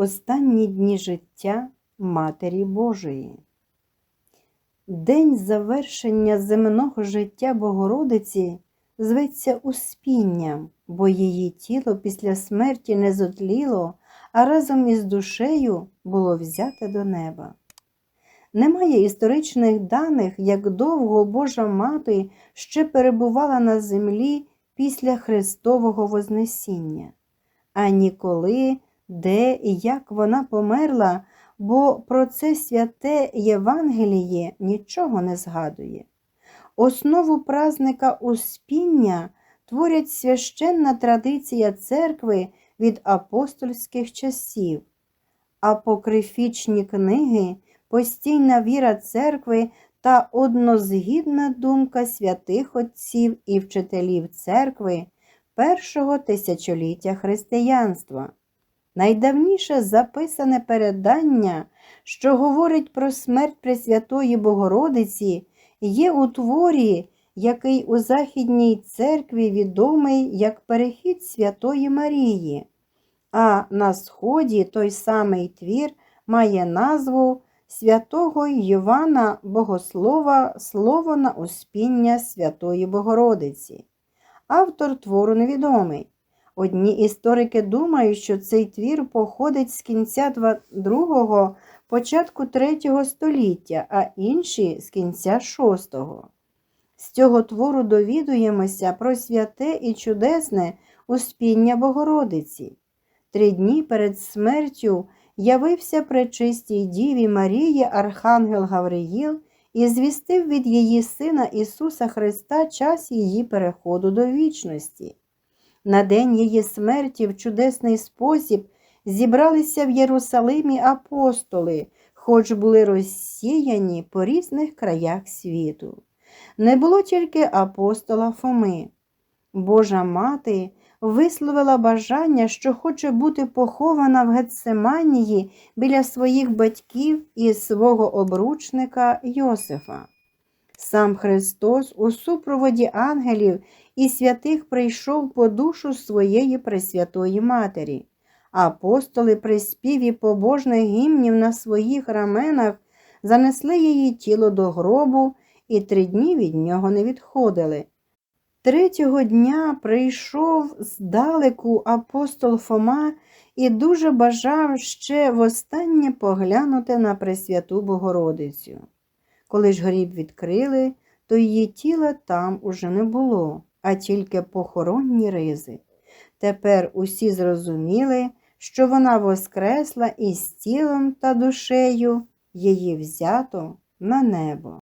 Останні дні життя Матері Божої. День завершення земного життя Богородиці зветься Успінням, бо її тіло після смерті не зотліло, а разом із душею було взяте до неба. Немає історичних даних, як довго Божа Мати ще перебувала на землі після Христового Вознесіння, ані коли, де і як вона померла, бо про це святе Євангеліє нічого не згадує. Основу празника Успіння творять священна традиція церкви від апостольських часів, апокрифічні книги, постійна віра церкви та однозгідна думка святих отців і вчителів церкви першого тисячоліття християнства. Найдавніше записане передання, що говорить про смерть Пресвятої Богородиці, є у творі, який у Західній церкві відомий як перехід Святої Марії, а на Сході той самий твір має назву святого Йована Богослова Слово на успіння Святої Богородиці. Автор твору невідомий. Одні історики думають, що цей твір походить з кінця II, початку III століття, а інші з кінця VI. З цього твору довідуємося про святе і чудесне успіння Богородиці. Три дні перед смертю явився пречистій Діві Марії Архангел Гавриїл і звістив від її Сина Ісуса Христа час її переходу до вічності. На день її смерті в чудесний спосіб зібралися в Єрусалимі апостоли, хоч були розсіяні по різних краях світу. Не було тільки апостола Фоми. Божа мати висловила бажання, що хоче бути похована в Гетсеманії біля своїх батьків і свого обручника Йосифа. Сам Христос у супроводі ангелів і святих прийшов по душу своєї Пресвятої Матері. Апостоли при співі побожних гімнів на своїх раменах занесли її тіло до гробу і три дні від нього не відходили. Третього дня прийшов здалеку апостол Фома і дуже бажав ще востаннє поглянути на Пресвяту Богородицю. Коли ж гріб відкрили, то її тіла там уже не було, а тільки похоронні ризи. Тепер усі зрозуміли, що вона воскресла і з тілом та душею її взято на небо.